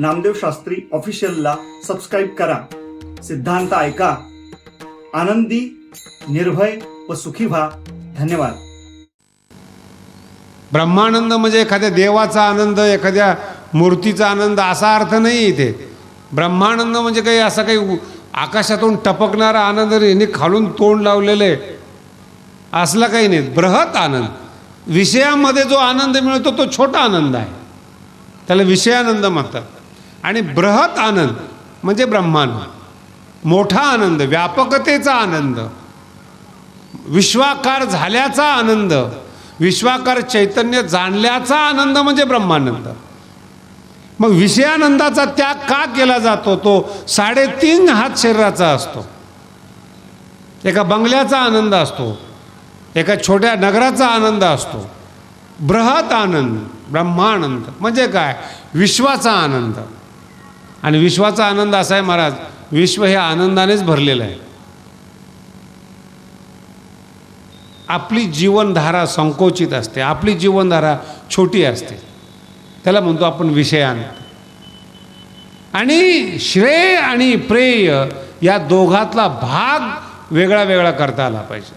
Namdev Shastri ऑफिशियलला subscribe करा. सिद्धांत ऐका. आनंदी निर्भय व सुखी व्हा. धन्यवाद. ब्रह्मानंद म्हणजे एखाद्या देवाचा आनंद एखाद्या मूर्तीचा आनंद असा अर्थ नाही इथे. ब्रह्मानंद म्हणजे काही असा काही आकाशातून टपकणारा आनंद यांनी खालून तोंड लावलेलं आहे असला काही नाही. बृहत आनंद. विषयामध्ये जो आनंद मिळतो तो छोटा आनंद आहे. त्याला विषयानंद म्हणतात. आणि बृहत आनंद म्हणजे ब्रह्मानंद मोठा आनंद व्यापकतेचा आनंद विश्वाकार झाल्याचा आनंद विश्वाकार चैतन्य जाणल्याचा आनंद म्हणजे ब्रह्मानंद. मग विषयानंदाचा त्याग का केला जातो? तो साडेतीन हात शरीराचा असतो. एका बंगल्याचा आनंद असतो. एका छोट्या नगराचा आनंद असतो. बृहत आनंद ब्रह्मानंद म्हणजे काय? विश्वाचा आनंद. आणि विश्वाचा आनंद असा आहे महाराज विश्व हे आनंदानेच भरलेलं आहे. आपली जीवनधारा संकोचित असते आपली जीवनधारा छोटी असते. त्याला म्हणतो आपण विषयान आणि श्रेय आणि प्रेय या दोघातला भाग वेगळा वेगळा करता आला पाहिजे.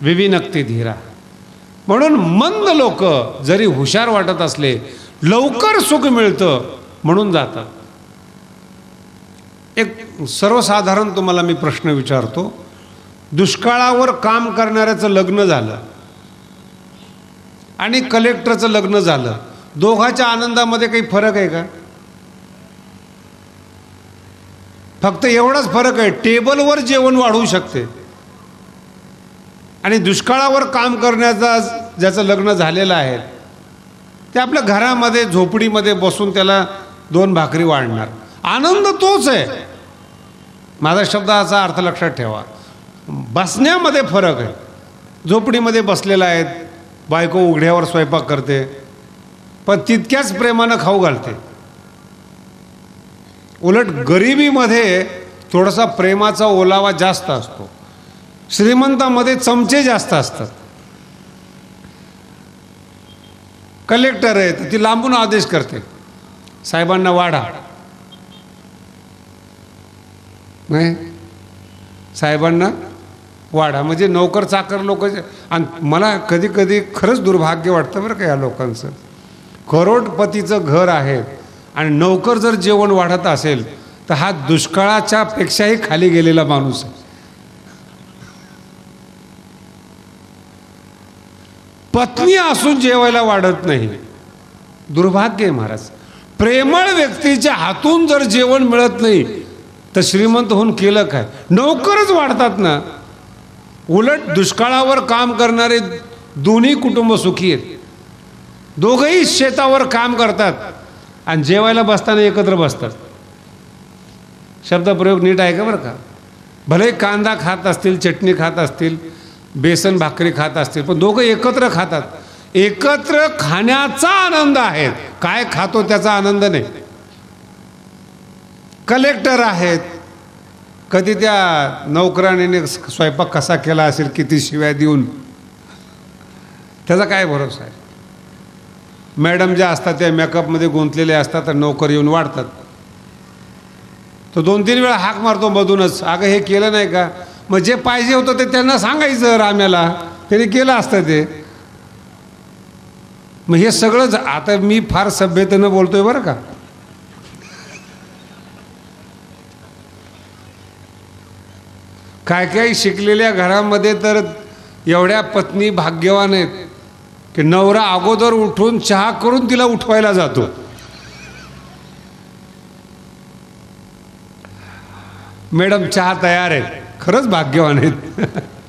विविनक्ती धीरा. म्हणून मंद लोक जरी हुशार वाटत असले लवकर सुख मिळतं म्हणून जातात. एक सर्वसाधारण तुम्हाला मी प्रश्न विचारतो. दुष्काळावर काम करणाऱ्याचं लग्न झालं आणि कलेक्टरचं लग्न झालं. दोघाच्या आनंदामध्ये काही फरक आहे का? फक्त एवढाच फरक आहे टेबलवर जेवण वाढवू शकते. आणि दुष्काळावर काम करण्याचा ज्याचं लग्न झालेलं आहे ते आपल्या घरामध्ये झोपडीमध्ये बसून त्याला दोन भाकरी वाढणार. आनंद तोच आहे. माझा शब्दाचा अर्थ लक्षात ठेवा. बसण्यामध्ये फरक आहे. झोपडीमध्ये बसलेला आहेत बायको उघड्यावर स्वयंपाक करते. पण तितक्याच प्रेमानं खाऊ घालते. उलट गरिबीमध्ये थोडासा प्रेमाचा ओलावा जास्त असतो. श्रीमंतामध्ये चमचे जास्त असतात. कलेक्टर आहे तर ती लांबून आदेश करते. साहेबांना वाढा. नाही? साहेबांना वाढा. म्हणजे नोकर चाकर लोक आणि मला कधी कधी खरंच दुर्भाग्य वाटतं बरं का या लोकांचं. करोडपतीचं घर आहे आणि नोकर जर जेवण वाढत असेल तर हा दुष्काळाच्या पेक्षाही खाली गेलेला माणूस आहे. पत्नी असून जेवायला वाढत नाही. दुर्भाग्य आहे महाराज. प्रेमळ व्यक्तीच्या हातून जर जेवण मिळत नाही तर श्रीमंत होऊन केलं काय? नोकरच वाढतात ना. उलट दुष्काळावर काम करणारे दोन्ही कुटुंब सुखी आहेत. दोघंही शेतावर काम करतात आणि जेवायला बसताना एकत्र बसतात. शब्दप्रयोग नीट आहे का बरं का? भले कांदा खात असतील चटणी खात असतील बेसन भाकरी खात असतील पण दोघं एकत्र खातात. एकत्र खाण्याचा आनंद आहे काय खातो त्याचा आनंद नाही. कलेक्टर आहेत. कधी त्या नोकराणीने स्वयंपाक कसा केला असेल किती शिव्या देऊन. त्याचा काय भरोसा आहे? मॅडम ज्या असतात त्या मेकअपमध्ये गुंतलेल्या असतात तर नोकर येऊन वाढतात. तो दोन तीन वेळा हाक मारतो मधूनच. अगं हे केलं नाही का? मग जे पाहिजे होतं ते त्यांना सांगायचं राम्याला. त्यांनी केलं असतं ते. मग हे सगळंच आता मी फार सभ्यतेनं बोलतोय बरं का. काय काय शिकलेल्या घरामध्ये तर एवढ्या पत्नी भाग्यवान आहेत की नवरा अगोदर उठून चहा करून तिला उठवायला जातो. मॅडम चहा तयार आहे. खरंच भाग्यवान आहेत.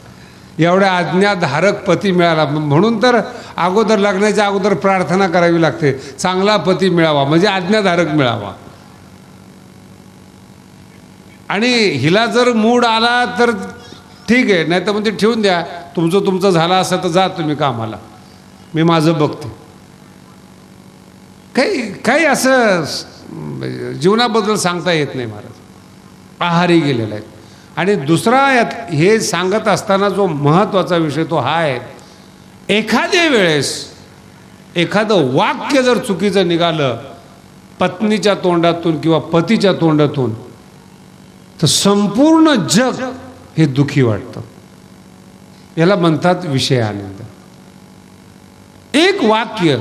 एवढ्या आज्ञाधारक पती मिळाला. म्हणून तर अगोदर लग्नाच्या अगोदर प्रार्थना करावी लागते. चांगला पती मिळावा म्हणजे आज्ञाधारक मिळावा. आणि हिला जर मूड आला तर ठीक आहे नाही तर म्हणजे ठेवून द्या. तुमचं तुमचं झालं असं तर जा तुम्ही कामाला. मी माझं बघते. काही काही असं म्हणजे जीवनाबद्दल सांगता येत नाही महाराज. आहारी गेलेला आहे. आणि दुसरा यात हे सांगत असताना जो महत्त्वाचा विषय तो हा आहे एखाद्या वेळेस एखादं वाक्य जर चुकीचं निघालं पत्नीच्या तोंडातून किंवा पतीच्या तोंडातून तर संपूर्ण जग हे दुखी वाटतं. याला म्हणतात विषय आनंद. एक वाक्य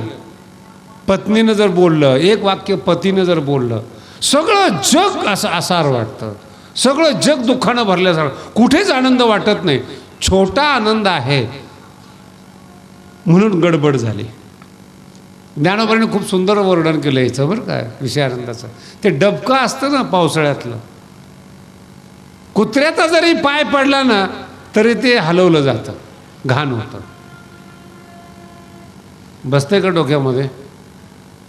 पत्नीनं जर बोललं एक वाक्य पतीनं जर बोललं सगळं जग असं आसार वाटतं. सगळं जग दुःखानं भरल्यासारखं कुठेच आनंद वाटत नाही. छोटा आनंद आहे. म्हणून गडबड झाली. ज्ञानोबाने खूप सुंदर वर्णन केलं याचं बरं काय विषय आनंदाचं ते डबकं असतं ना पावसाळ्यातलं. कुत्र्याचा जरी पाय पडला ना तरी ते हलवलं जातं. घाण होतं. बसते का डोक्यामध्ये?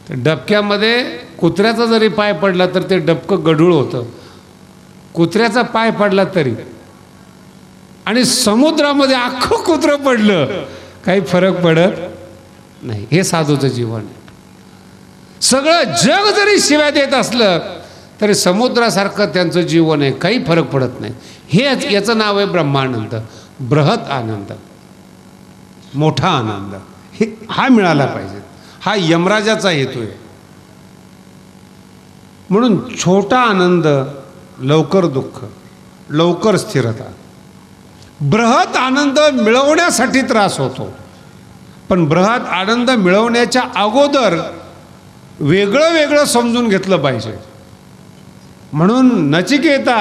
तर डबक्यामध्ये कुत्र्याचा जरी पाय पडला तर ते डबकं गढूळ होतं. कुत्र्याचा पाय पडला तरी. आणि समुद्रामध्ये अख्खं कुत्रं पडलं काही फरक पडत नाही. हे साधूचं जीवन आहे. सगळं जग जरी शिव्या देत असलं तरी समुद्रासारखं त्यांचं जीवन आहे. काही फरक पडत नाही. हे याचं नाव आहे ब्रह्मानंद. बृहत आनंद. मोठा आनंद. हे हा मिळाला पाहिजे. हा यमराजाचा हेतू आहे. म्हणून छोटा आनंद लवकर दुःख लवकर स्थिरता. बृहत आनंद मिळवण्यासाठी त्रास होतो. पण बृहत आनंद मिळवण्याच्या अगोदर वेगळं वेगळं समजून घेतलं पाहिजे. म्हणून नचिकेता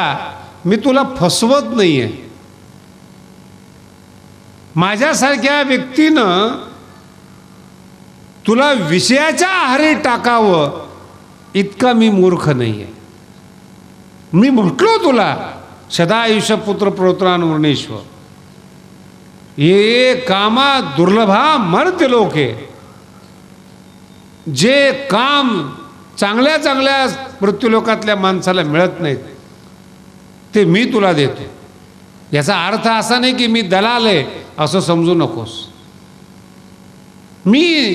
मी तुला फसवत नाही आहे माझ्यासारख्या व्यक्तीनं तुला विषयाच्या आहारी टाकावं इतका मी मूर्ख नाही आहे मी म्हटलो तुला सदा आयुष्य पुत्र प्रोत्रान वर्णेश्वर ये कामा दुर्लभा मर्त्य लोके. जे काम चांगल्या चांगल्या मृत्यूलोकातल्या माणसाला मिळत नाहीत ते मी तुला देतो. याचा अर्थ असा नाही की मी दलाल आहे असं समजू नकोस. मी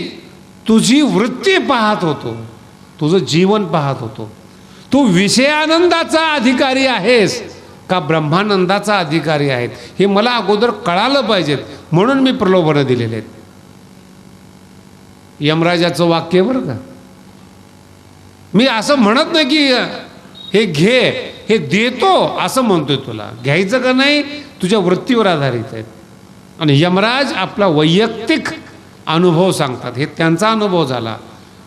तुझी वृत्ती पाहत होतो तुझं जीवन पाहत होतो. तू विषयानंदाचा अधिकारी आहेस का ब्रह्मानंदाचा अधिकारी आहेत? हे मला अगोदर कळालं पाहिजेत. म्हणून मी प्रलोभनं दिलेले आहेत. यमराजाचं वाक्य बरं का? मी असं म्हणत नाही की हे घे हे देतो असं म्हणतोय तुला. घ्यायचं का नाही? तुझ्या वृत्तीवर आधारित आहेत आणि यमराज आपला वैयक्तिक अनुभव सांगतात. हे त्यांचा अनुभव झाला.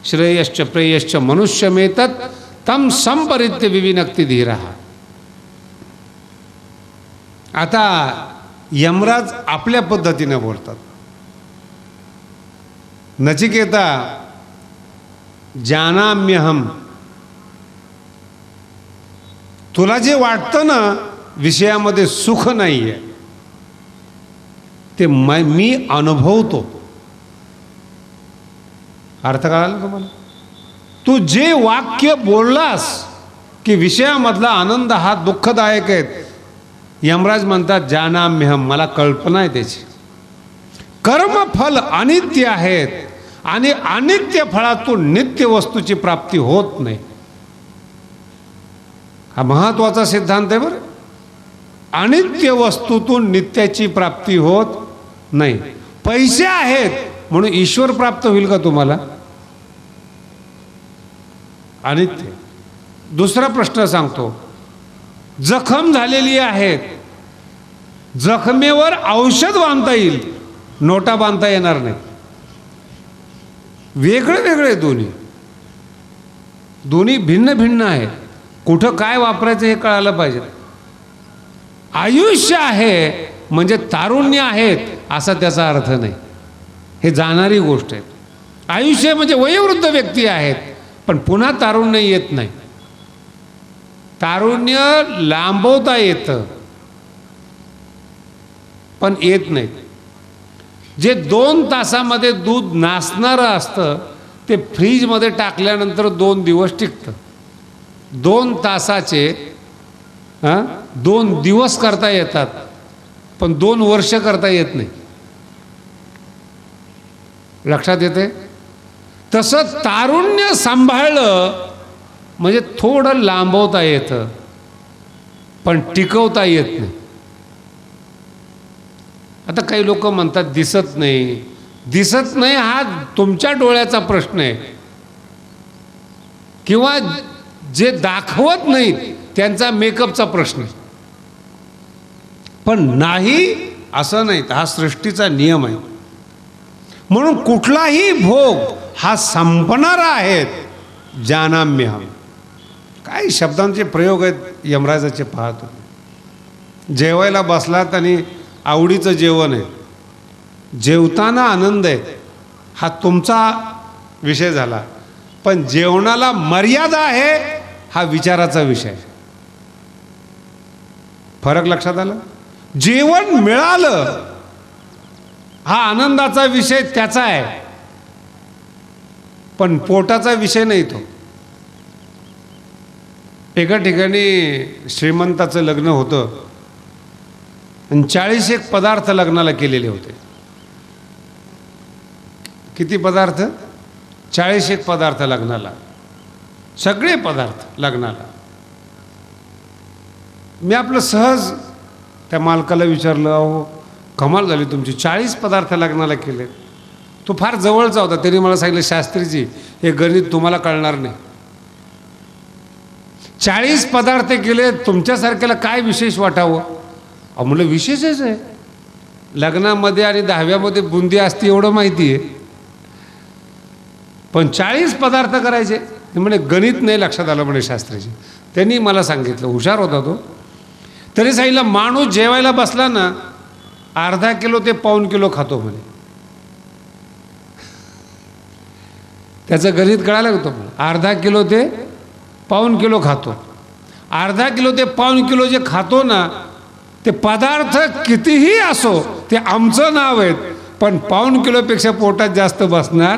श्रेयश्च प्रेयश्च मनुष्य मेतत तम संपरित्य विविनक्ती धीरा। आता यमराज आपल्या पद्धतीनं बोलतात। नचिकेता जानाम्यहम। तुला जे वाटतं ना विषयामध्ये सुख नाही आहे ते मै मी अनुभवतो। अर्थ कळाला तुम्हाला? तू जे वाक्य बोललास की विषयामधला आनंद हा दुःखदायक आहे. यमराज म्हणतात जानाम्यहम. मला कल्पना आहे त्याची. कर्मफल अनित्य आहेत आणि अनित्य फळातून नित्य वस्तूची प्राप्ती होत नाही. हा महत्त्वाचा सिद्धांत आहे बरं. अनित्य वस्तूतून नित्याची प्राप्ती होत नाही. पैसे आहेत म्हणून ईश्वर प्राप्त होईल का तुम्हाला? अनित्य दुसरा प्रश्न सांगतो. जखम झालेली आहेत. जखमेवर औषध बांधता येईल. नोटा बांधता येणार नाही. वेगळे वेगळे दोन्ही. दोन्ही भिन्न भिन्न आहेत. कुठं काय वापरायचं हे कळायला पाहिजे. आयुष्य आहे म्हणजे तारुण्य आहेत असा त्याचा अर्थ नाही. हे जाणारी गोष्ट आहे. आयुष्य म्हणजे वयोवृद्ध व्यक्ती आहेत. पण पुन्हा तारुण्य येत नाही. तारुण्य लांबवता येतं. पण येत नाही. जे दोन तासामध्ये दूध नासणारं असतं ते फ्रीजमध्ये टाकल्यानंतर दोन दिवस टिकतं. दोन तासाचे हां दोन दिवस करता येतात पण दोन वर्ष करता येत नाही. लक्षात येते तसं तारुण्य सांभाळलं म्हणजे थोडं लांबवता येतं पण टिकवता येत नाही. आता काही लोक म्हणतात दिसत नाही. दिसत नाही हा तुमच्या डोळ्याचा प्रश्न आहे. किंवा जे दाखवत नाहीत त्यांचा मेकअपचा प्रश्न आहे. पण नाही असं नाही हा सृष्टीचा नियम आहे. म्हणून कुठलाही भोग हा संपणारा आहेत. जानाम्यहम. काय शब्दांचे प्रयोग आहेत यमराजाचे पाहतो. जेवायला बसलात आणि आवडीचं जेवण आहे. जेवताना आनंद आहे. हा तुमचा विषय झाला. पण जेवणाला मर्यादा आहे हा विचाराचा विषय. फरक लक्षात आला? जेवण मिळालं. हा आनंदाचा विषय त्याचा आहे. पण पोटाचा विषय नाही तो. एका ठिकाणी श्रीमंताचं लग्न होतं. आणि चाळीस एक पदार्थ लग्नाला केलेले होते. किती पदार्थ? चाळीस एक पदार्थ लग्नाला. सगळे पदार्थ लग्नाला. मी आपलं सहज त्या मालकाला विचारलं अहो कमाल झाली तुमची. चाळीस पदार्थ लग्नाला केले तो फार जवळचा होता त्यांनी मला सांगितलं शास्त्रीजी हे गणित तुम्हाला कळणार नाही. चाळीस पदार्थ केले तुमच्यासारख्याला काय विशेष वाटावं? अहो म्हणलं विशेषच आहे. लग्नामध्ये आणि दहाव्यामध्ये बुंदी असते एवढं माहिती आहे. पण चाळीस पदार्थ करायचे म्हणे गणित नाही लक्षात आलं म्हणे शास्त्रीजी. त्यांनी मला सांगितलं हुशार होता तो. तरी सांगितलं माणूस जेवायला बसला ना अर्धा किलो ते पाऊन किलो खातो म्हणे. त्याचं गणित कळायला होतं अर्धा किलो ते पाऊन किलो खातो. अर्धा किलो ते पाऊन किलो जे खातो ना ते पदार्थ कितीही असो ते आमचं नाव आहेत पण पाऊन किलोपेक्षा पोटात जास्त बसणार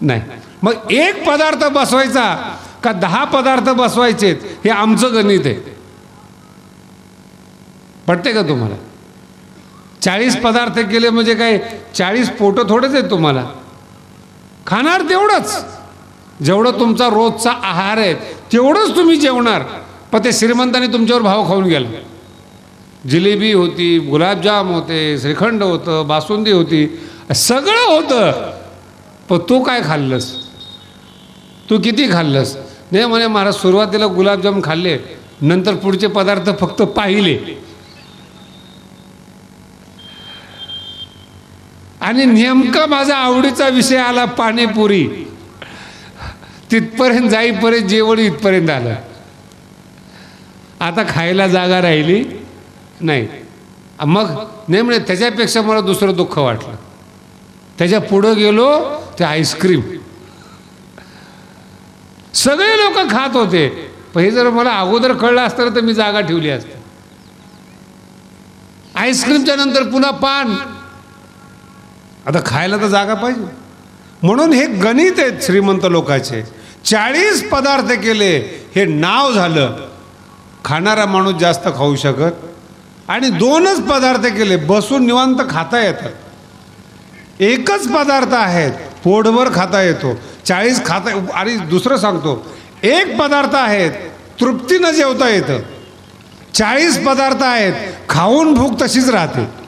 नाही. मग एक पदार्थ बसवायचा का दहा पदार्थ बसवायचेत हे आमचं गणित आहे. पटते का तुम्हाला? चाळीस पदार्थ केले म्हणजे काय चाळीस पोटं थोडंच आहेत तुम्हाला. खाणार तेवढंच. जेवढं तुमचा रोजचा आहार आहे तेवढंच तुम्ही जेवणार. पण ते श्रीमंतांनी तुमच्यावर भाव खाऊन गेला. जिलेबी होती गुलाबजाम होते श्रीखंड होतं बासुंदी होती सगळं होतं. पण तू काय खाल्लंस? तू किती खाल्लंस? नाही म्हणे महाराज सुरुवातीला गुलाबजाम खाल्ले नंतर पुढचे पदार्थ फक्त पाहिले. आणि नेमका माझा आवडीचा विषय आला पाणीपुरी. तिथपर्यंत जाईपर्यंत जेवण इथपर्यंत आलं. आता खायला जागा राहिली नाही. मग नाही म्हणे त्याच्यापेक्षा मला दुसरं दुःख वाटलं. त्याच्या पुढं गेलो ते आईस्क्रीम. सगळे लोक खात होते पण हे जर मला अगोदर कळलं असतं तर मी जागा ठेवली असते. आईस्क्रीमच्या नंतर पुन्हा पान. आता खायला तर जागा पाहिजे. म्हणून हे गणित आहेत श्रीमंत लोकाचे. चाळीस पदार्थ केले हे नाव झालं. खाणारा माणूस जास्त खाऊ शकत. आणि दोनच पदार्थ केले बसून निवांत खाता येतात एकच पदार्थ आहेत पोटभर खाता येतो. चाळीस खाता आणि दुसरं सांगतो एक पदार्थ आहेत तृप्तीनं जेवता येतं. चाळीस पदार्थ आहेत खाऊन भूक तशीच राहते.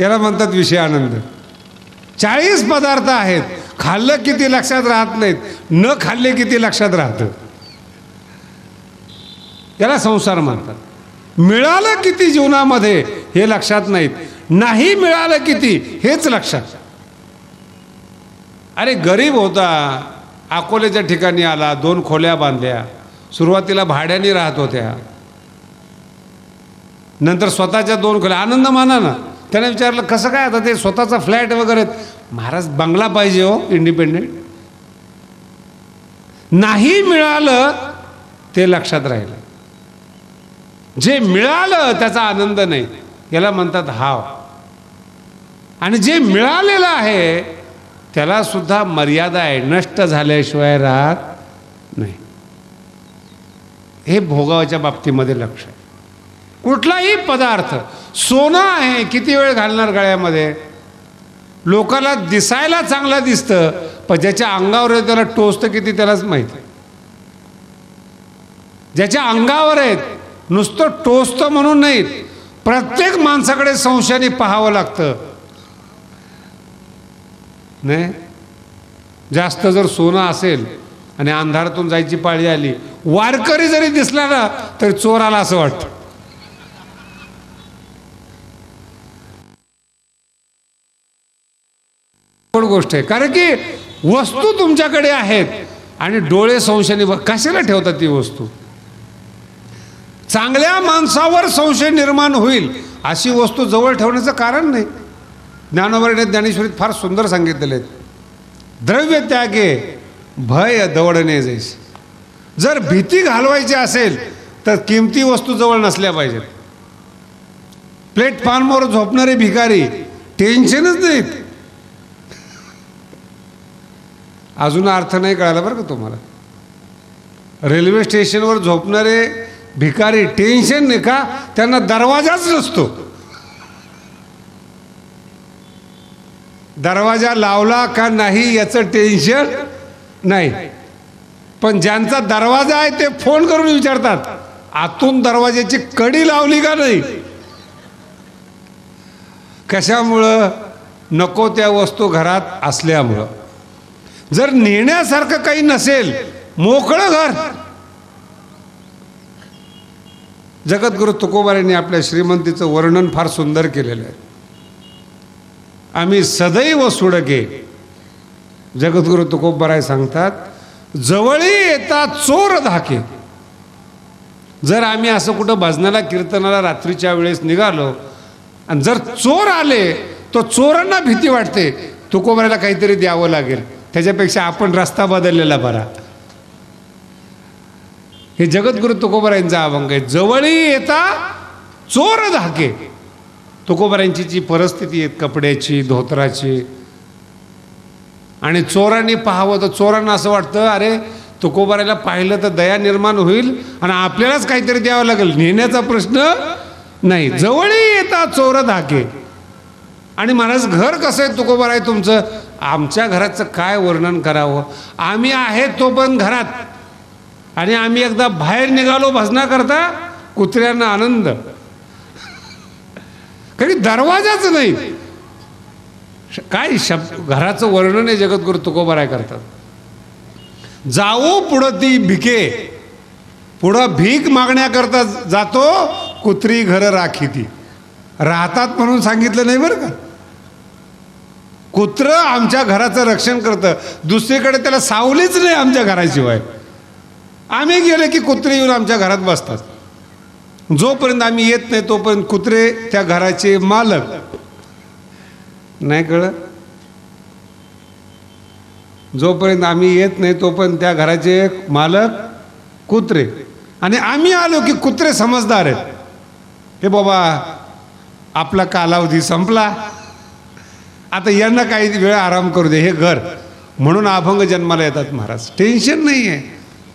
याला म्हणतात विषय आनंद. चाळीस पदार्थ आहेत. खाल्लं किती लक्षात राहत नाहीत. न खाल्ले किती लक्षात राहतं. याला संसार म्हणतात. मिळालं किती जीवनामध्ये हे लक्षात नाहीत. नाही मिळालं किती हेच लक्षात. अरे गरीब होता. अकोल्याच्या ठिकाणी आला. दोन खोल्या बांधल्या. सुरुवातीला भाड्याने राहत होत्या. नंतर स्वतःच्या दोन खोल्या. आनंद माना ना. त्याने विचारलं कसं काय आता ते स्वतःचा फ्लॅट वगैरे? महाराज बंगला पाहिजे हो इंडिपेंडेंट नाही मिळालं ते लक्षात राहिलं. जे मिळालं त्याचा आनंद नाही. याला म्हणतात हाव. आणि जे मिळालेलं आहे त्याला सुद्धा मर्यादा आहे नष्ट झाल्याशिवाय राहत नाही. हे भोगावाच्या बाबतीमध्ये लक्ष आहे. कुठलाही पदार्थ सोनं आहे किती वेळ घालणार गळ्यामध्ये? लोकाला दिसायला चांगलं दिसतं पण ज्याच्या अंगावर आहे त्याला टोचतं किती त्यालाच माहिती ज्याच्या अंगावर आहेत नुसतं टोचतं म्हणून नाहीत प्रत्येक माणसाकडे संशयाने पाहावं लागतं. नाही? जास्त जर सोनं असेल आणि अंधारातून जायची पाळी आली वारकरी जरी दिसला ना तरी चोर आला असं वाटतं. पण गोष्ट आहे. कारण की वस्तू तुमच्याकडे आहेत आणि डोळे संशयाने कशाला ठेवतात ती वस्तू? चांगल्या माणसावर संशय निर्माण होईल अशी वस्तू जवळ ठेवण्याचं कारण नाही. ज्ञानोबराने ज्ञानेश्वरीत फार सुंदर सांगितलेले आहेत. द्रव्य त्यागे भय दवडणे जाईस जर भीती घालवायची असेल तर किमती वस्तू जवळ नसल्या पाहिजेत. प्लेटफॉर्मवर झोपणारे भिकारी टेन्शनच नाहीत. अजून अर्थ नाही कळाला बरं का तुम्हाला. रेल्वे स्टेशनवर झोपणारे भिकारी टेन्शन नाही का? त्यांना दरवाजाच नसतो. दरवाजा लावला का नाही याचं टेन्शन नाही. पण ज्यांचा दरवाजा आहे ते फोन करून विचारतात आतून दरवाजाची कडी लावली का नाही? कशामुळं? नको त्या वस्तू घरात असल्यामुळं. जर नेण्यासारखं काही नसेल मोकळं घर. जगद्गुरु तुकोबारांनी आपल्या श्रीमंतीचं वर्णन फार सुंदर केलेलं आहे. आम्ही सदैव सुडके जगद्गुरु तुकोबाराय सांगतात जवळी येता चोर धाके. जर आम्ही असं कुठं भजनाला कीर्तनाला रात्रीच्या वेळेस निघालो आणि जर चोर आले तर चोरांना भीती वाटते तुकोबारायला काहीतरी द्यावं लागेल. त्याच्यापेक्षा आपण रस्ता बदललेला बरा. हे जगद्गुरु तुकोबारायांचा अभंग आहे. जवळही येता चोर धाके. तुकोबारायांची जी परिस्थिती आहे कपड्याची धोतराची. आणि चोरांनी पाहावं तर चोरांना असं वाटतं अरे तुकोबरायला पाहिलं तर दया निर्माण होईल आणि आपल्यालाच काहीतरी द्यावं लागेल. नेण्याचा प्रश्न नाही. जवळही येता चोर धाके. आणि महाराज घर कसं आहे तुकोबाराय तुमचं? आमच्या घराचं काय वर्णन करावं? आम्ही आहे तो पण घरात. आणि आम्ही एकदा बाहेर निघालो भजनाकरता कुत्र्यांना आनंद. कधी दरवाजाच नाही. काय शब्द? घराचं वर्णन आहे जगद्गुरु तुकोबराय करतात. जाऊ पुढं ती भिके. पुढं भीक मागण्याकरता जातो कुत्री घर राखी ती. राहतात म्हणून सांगितलं नाही बरं का? कुत्र आमच्या घराचं रक्षण करतं. दुसरीकडे त्याला सावलीच नाही आमच्या घराशिवाय. आम्ही गेले की कुत्रे येऊन आमच्या घरात बसतात. जोपर्यंत आम्ही येत नाही तोपर्यंत कुत्रे त्या घराचे मालक. नाही कळत जोपर्यंत आम्ही येत नाही तोपर्यंत त्या घराचे मालक कुत्रे. आणि आम्ही आलो की कुत्रे समजदार आहेत. हे बाबा आपला कालावधी संपला. आता यांना काही वेळ आराम करू दे हे घर. म्हणून अभंग जन्माला येतात महाराज. टेन्शन नाही आहे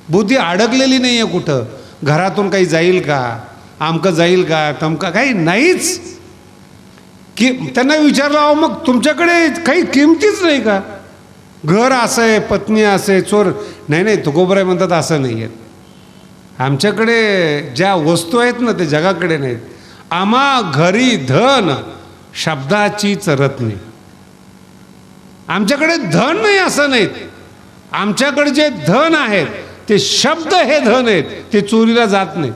बुद्धी अडकलेली नाही आहे कुठं. घरातून काही जाईल का? आमकं जाईल का? तमका काही नाहीच. की त्यांना विचारलं अहो मग तुमच्याकडे काही किमतीच नाही का? घर असं आहे पत्नी असं आहे चोर. नाही नाही तुकोबराय म्हणतात असं नाही आहेत आमच्याकडे ज्या वस्तू आहेत ना ते जगाकडे नाहीत. आम्हा घरी धन शब्दाचीच रत्नी. आमच्याकडे धन नाही असं नाहीत. आमच्याकडे जे धन आहेत ते शब्द हे धन आहेत ते चोरीला जात नाही.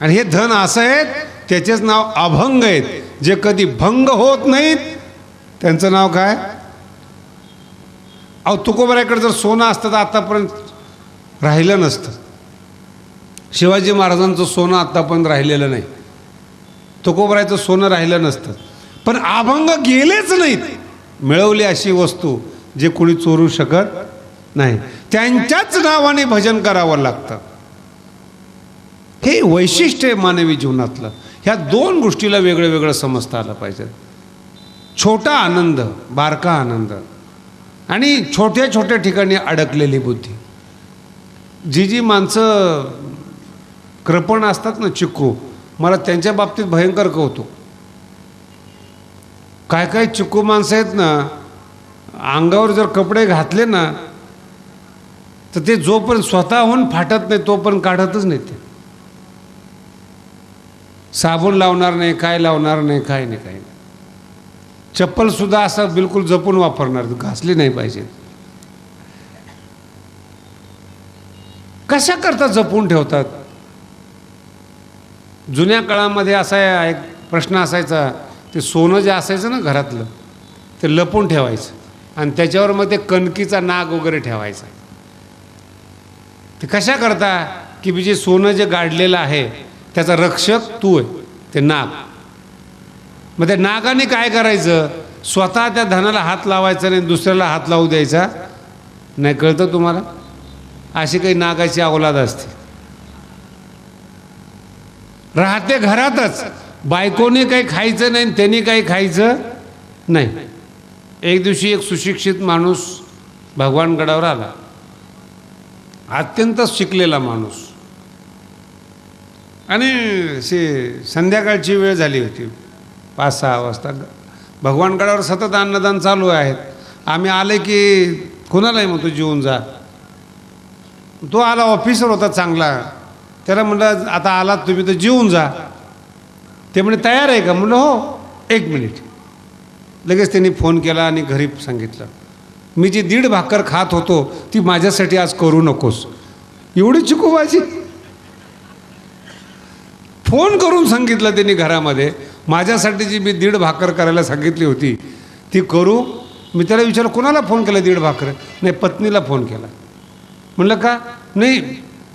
आणि हे धन असं आहेत त्याचेच नाव अभंग आहेत. जे कधी भंग होत नाहीत त्यांचं नाव काय? अहो तुकोबऱ्याकडे जर सोनं असतं तर आत्तापर्यंत राहिलं नसतं. शिवाजी महाराजांचं सोनं आत्तापर्यंत राहिलेलं नाही. तुकोबरायचं सोनं राहिलं नसतं. पण अभंग गेलेच नाहीत. मिळवली अशी वस्तू जे कोणी चोरू शकत नाही. त्यांच्याच नावाने भजन करावं लागतं. हे वैशिष्ट्य आहे मानवी जीवनातलं. ह्या दोन गोष्टीला वेगळं वेगळं समजता आलं पाहिजे. छोटा आनंद बारका आनंद. आणि छोट्या छोट्या ठिकाणी अडकलेली बुद्धी. जी जी माणसं कृपण असतात ना चिक्कू मला त्यांच्या बाबतीत भयंकर कौतुक. काय काय चिक्कू माणसं आहेत ना अंगावर जर कपडे घातले ना तर ते जोपर्यंत स्वतःहून फाटत नाही तोपर्यंत काढतच नाही ते. साबण लावणार नाही काय लावणार नाही काय नाही काय नाही. चप्पलसुद्धा असं बिलकुल जपून वापरणार घासली नाही पाहिजे. कशा करता जपून ठेवतात? जुन्या काळामध्ये असा एक प्रश्न असायचा ते सोनं जे असायचं ना घरातलं ते लपून ठेवायचं. आणि त्याच्यावर मग ते कणकीचा नाग वगैरे ठेवायचा. ते कशा करता? की मी जे सोनं जे गाडलेलं आहे त्याचा रक्षक तू आहे ते नाग. मग त्या नागाने काय करायचं? स्वतः त्या धनाला हात लावायचा नाही दुसऱ्याला हात लावू द्यायचा. नाही कळतं तुम्हाला? अशी काही नागाची अवलाद असते. राहते घरातच. बायकोने काही खायचं नाही आणि त्यांनी काही खायचं नाही. एक दिवशी एक सुशिक्षित माणूस भगवानगडावर आला. अत्यंत शिकलेला माणूस. आणि शे संध्याकाळची वेळ झाली होती. पाच सहा वाजता भगवानगडावर सतत अन्नदान चालू आहेत आम्ही आले की कुणालाही म्हणतो जेवून जा. तो आला ऑफिसर होता चांगला. त्याला म्हटलं आता आलात तुम्ही तर जेवून जा. ते म्हणे तयार आहे का? म्हणलं हो एक मिनिट. लगेच त्यांनी फोन केला आणि घरी सांगितलं मी जी दीड भाकर खात होतो ती माझ्यासाठी आज करू नकोस. एवढी चिकू माझी फोन करून सांगितलं त्यांनी घरामध्ये माझ्यासाठी जी मी दीड भाकर करायला सांगितली होती ती करू. मी त्याला विचारलं कोणाला फोन केला दीड भाकर? नाही पत्नीला फोन केला. म्हणलं का? नाही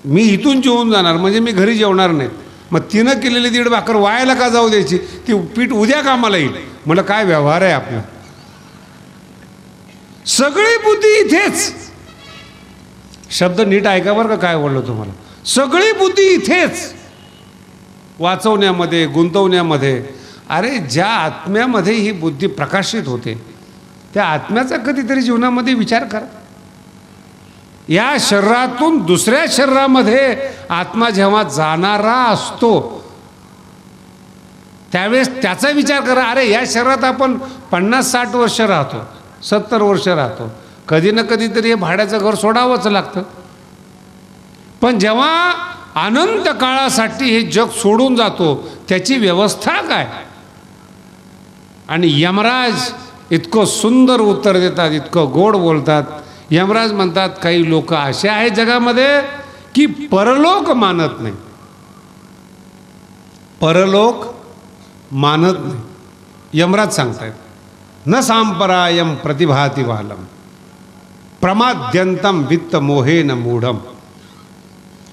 मी इथून जेवून जाणार म्हणजे मी घरी जेवणार नाही मग तिनं केलेली दीड भाकर वायाला का जाऊ द्यायची? ती पीठ उद्या कामाला येईल. म्हणलं काय व्यवहार आहे आपला? सगळी बुद्धी इथेच. शब्द नीट ऐका बरं का काय बोललो तुम्हाला. सगळी बुद्धी इथेच. वाचवण्यामध्ये गुंतवण्यामध्ये. अरे ज्या आत्म्यामध्ये ही बुद्धी प्रकाशित होते त्या आत्म्याचा कधीतरी जीवनामध्ये विचार करा. या शरीरातून दुसऱ्या शरीरामध्ये आत्मा जेव्हा जाणारा असतो त्यावेळेस त्याचा विचार करा अरे या शरीरात आपण पन्नास साठ वर्ष राहतो सत्तर वर्ष राहतो. कधी ना कधीतरी हे भाड्याचं घर सोडावंच लागतं. पण जेव्हा अनंत काळासाठी हे जग सोडून जातो त्याची व्यवस्था काय? आणि यमराज इतकं सुंदर उत्तर देतात इतकं गोड बोलतात. यमराज म्हणतात काही लोक असे आहेत जगामध्ये की परलोक मानत नाही. परलोक मानत नाही. यमराज सांगतायत न सांपरायम प्रतिभाती वालम प्रमाद्यंतम वित्त मोहेन मूढम.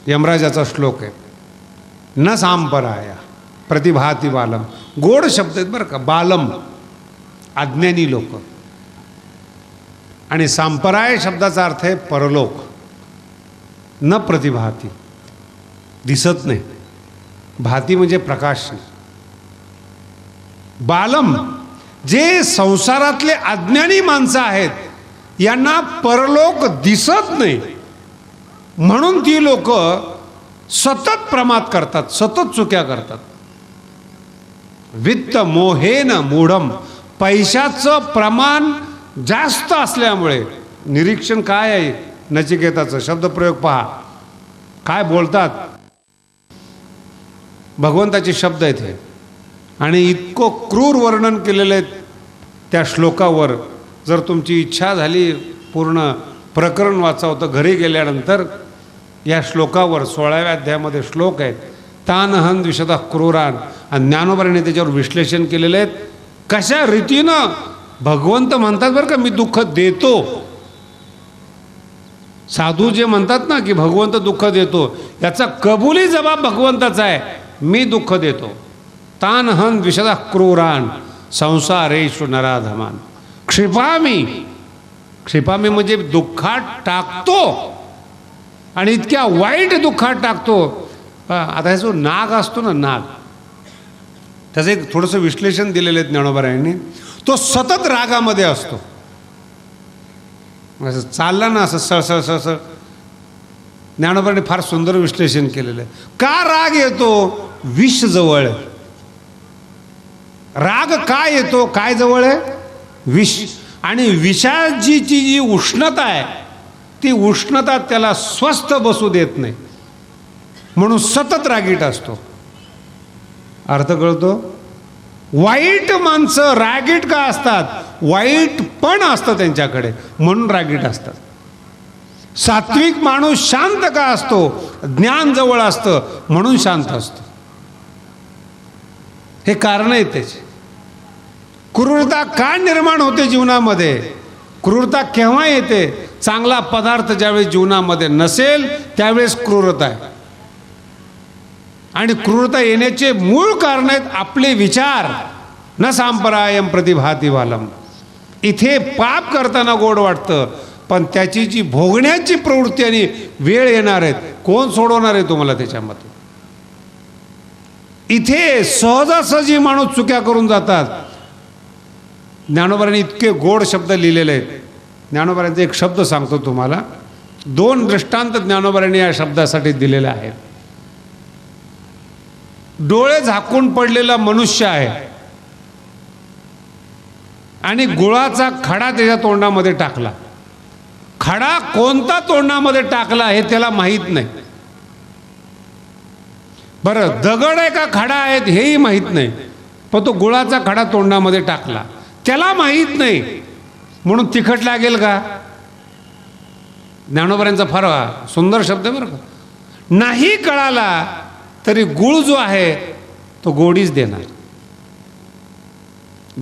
यमराजाचा श्लोक आहे न सांपराया प्रतिभाती बालम. गोड शब्द आहेत बरं का बालम. अज्ञानी लोक. आणि सांपराय शब्दाचा अर्थ आहे परलोक. न प्रतिभाती. दिसत नाही. भाती म्हणजे प्रकाश बालम जे संसारातले अज्ञानी माणसं आहेत यांना परलोक दिसत नाही. म्हणून ती लोक सतत प्रमाद करतात सतत चुक्या करतात. वित्त मोहेन मूढम पैशाचं प्रमाण जास्त असल्यामुळे निरीक्षण काय आहे? नचिकेताचं शब्दप्रयोग पहा. काय बोलतात? भगवंताचे शब्द आहेत हे. आणि इतकं क्रूर वर्णन केलेलं आहे त्या श्लोकावर. जर तुमची इच्छा झाली पूर्ण प्रकरण वाचावं तर घरी गेल्यानंतर या श्लोकावर सोळाव्या अध्यायामध्ये श्लोक आहेत. तानहन विशदा क्रूरान. आणि ज्ञानोबराने त्याच्यावर विश्लेषण केलेलं आहेत. कशा रीतीनं भगवंत म्हणतात बरं का मी दुःख देतो. साधू जे म्हणतात ना की भगवंत दुःख देतो याचा कबुली जबाब भगवंताचा आहे. मी दुःख देतो. तानहन विषदा क्रूरान संसारेषु नराधमान क्षिपामी क्षिपामी म्हणजे दुःखात टाकतो. आणि इतक्या वाईट दुःखात टाकतो. आता ह्याचा जो नाग असतो ना नाग. त्याचं एक थोडंसं विश्लेषण दिलेलं आहे ज्ञानोबरायांनी तो सतत रागामध्ये असतो. असं चालला ना असं सळसळ सळसळ ज्ञानोबाने फार सुंदर विश्लेषण केलेलं आहे. का राग येतो? विष जवळ आहे. राग काय येतो? काय जवळ आहे? विष. आणि विषाची जी जी उष्णता आहे ती उष्णता त्याला स्वस्थ बसू देत नाही. म्हणून सतत रागीट असतो. अर्थ कळतो? वाईट माणसं रागीट का असतात? वाईट पण असतं त्यांच्याकडे. म्हणून रागीट असतात. सात्विक माणूस शांत का असतो? ज्ञान जवळ असतं म्हणून शांत असतो. हे कारण आहे त्याचे. क्रूरता का निर्माण होते जीवनामध्ये? क्रूरता केव्हा येते? चांगला पदार्थ ज्यावेळेस जीवनामध्ये नसेल त्यावेळेस क्रूरता आहे. आणि क्रूरता येण्याचे मूळ कारण आहेत आपले विचार. न सांपरायम प्रतिभाती वालम इथे पाप करताना गोड वाटतं पण त्याची जी भोगण्याची प्रवृत्ती आणि वेळ येणार आहेत कोण सोडवणार आहे तुम्हाला त्याच्यामध्ये? इथे सहजासहजी माणूस चुक्या करून जातात. ज्ञानोबरांनी इतके गोड शब्द लिहिलेले आहेत. ज्ञानोबारांचा एक शब्द सांगतो तुम्हाला. दोन दृष्टांत ज्ञानोबरांनी या शब्दासाठी दिलेले आहेत. डोळे झाकून पडलेला मनुष्य आहे. आणि गुळाचा खडा त्याच्या तोंडामध्ये टाकला. खडा कोणता तोंडामध्ये टाकला हे त्याला माहीत नाही. बरं दगड आहे का खडा आहेत हेही माहीत नाही. पण तो गुळाचा खडा तोंडामध्ये टाकला. त्याला माहीत नाही. म्हणून तिखट लागेल का? ज्ञानोबऱ्यांचा फार सुंदर शब्द आहे बरं का? नाही कळाला तरी गुळ जो आहे तो गोडीच देणार.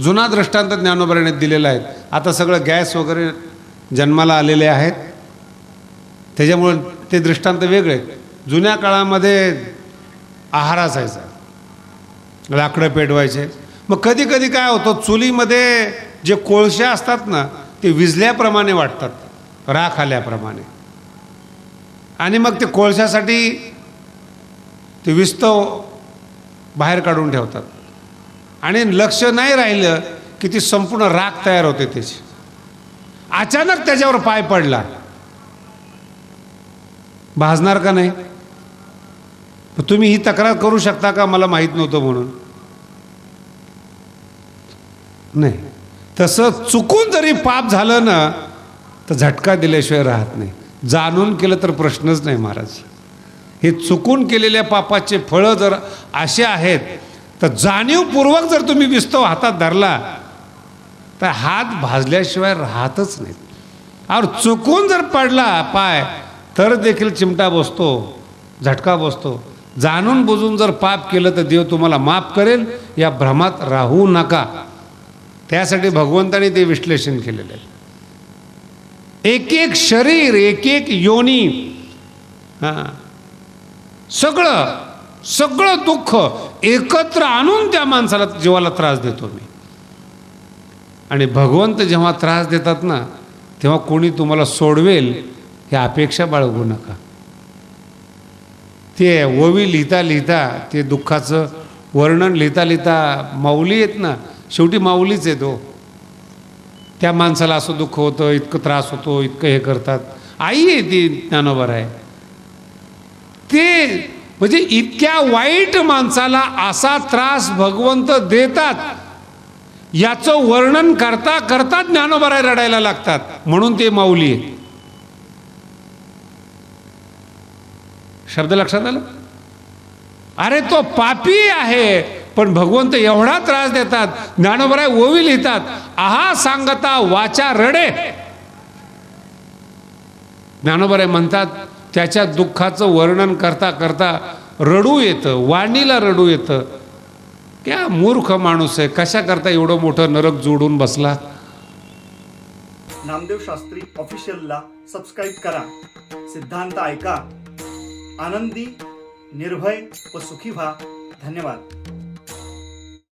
जुना दृष्टांत ज्ञानोबऱ्याने दिलेला आहे. आता सगळं गॅस वगैरे जन्माला आलेले आहेत. त्याच्यामुळे ते दृष्टांत वेगळे. जुन्या काळामध्ये आहार असायचा. लाकडं पेटवायचे. मग कधी कधी काय होतं चुलीमध्ये जे कोळसे असतात ना ते विजल्याप्रमाणे वाटतात. राख आल्याप्रमाणे. आणि मग ते कोळशासाठी ते विस्तव बाहेर काढून ठेवतात. आणि लक्ष नाही राहिलं की ती संपूर्ण राख तयार होते त्याची. अचानक त्याच्यावर पाय पडला. भाजणार का नाही? तुम्ही ही तक्रार करू शकता का? मला माहीत नव्हतं म्हणून. नाही. तसं चुकून जरी पाप झालं ना तर झटका दिल्याशिवाय राहत नाही. जाणून केलं तर प्रश्नच नाही महाराज. हे चुकून केलेल्या पापाचे फळं जर असे आहेत तर जाणीवपूर्वक जर तुम्ही विस्तव हातात धरला तर हात भाजल्याशिवाय राहतच नाहीत. और चुकून जर पडला पाय तर देखील चिमटा बसतो झटका बसतो. जाणून बुजून जर पाप केलं तर देव तुम्हाला माफ करेल. या भ्रमात राहू नका. त्यासाठी भगवंताने ते विश्लेषण केलेलं आहे. एक एक शरीर एक एक योनी हां सगळं सगळं दुःख एकत्र आणून त्या माणसाला जीवाला त्रास देतो मी. आणि भगवंत जेव्हा त्रास देतात ना तेव्हा कोणी तुम्हाला सोडवेल ही अपेक्षा बाळगू नका. ते ओवी लिहिता लिहिता ते दुःखाचं वर्णन लिहिता लिहिता माऊली आहेत ना शेवटी माऊलीच आहे तो हो. त्या माणसाला असं दुःख होतं इतकं त्रास होतो इतकं हे करतात. आई आहे ती ज्ञानोबर आहे. ते म्हणजे इतक्या वाईट माणसाला असा त्रास भगवंत देतात. याचं वर्णन करता करता ज्ञानोबराय रडायला लागतात. म्हणून ते माऊली आहे शब्द लक्षात आला? अरे तो पापी आहे पण भगवंत एवढा त्रास देतात. ज्ञानोबराय ओवी लिहितात. आहा सांगता वाचा रडे. ज्ञानोबराय म्हणतात त्याच्या दुःखाचं वर्णन करता करता रडू येतं वाणीला रडू येतं. क्या मूर्ख माणूस आहे कशा करता एवढं मोठं नरक जोडून बसला? नामदेव शास्त्री ऑफिशियलला सबस्क्राईब करा. सिद्धांत ऐका. आनंदी निर्भय व सुखी व्हा. धन्यवाद.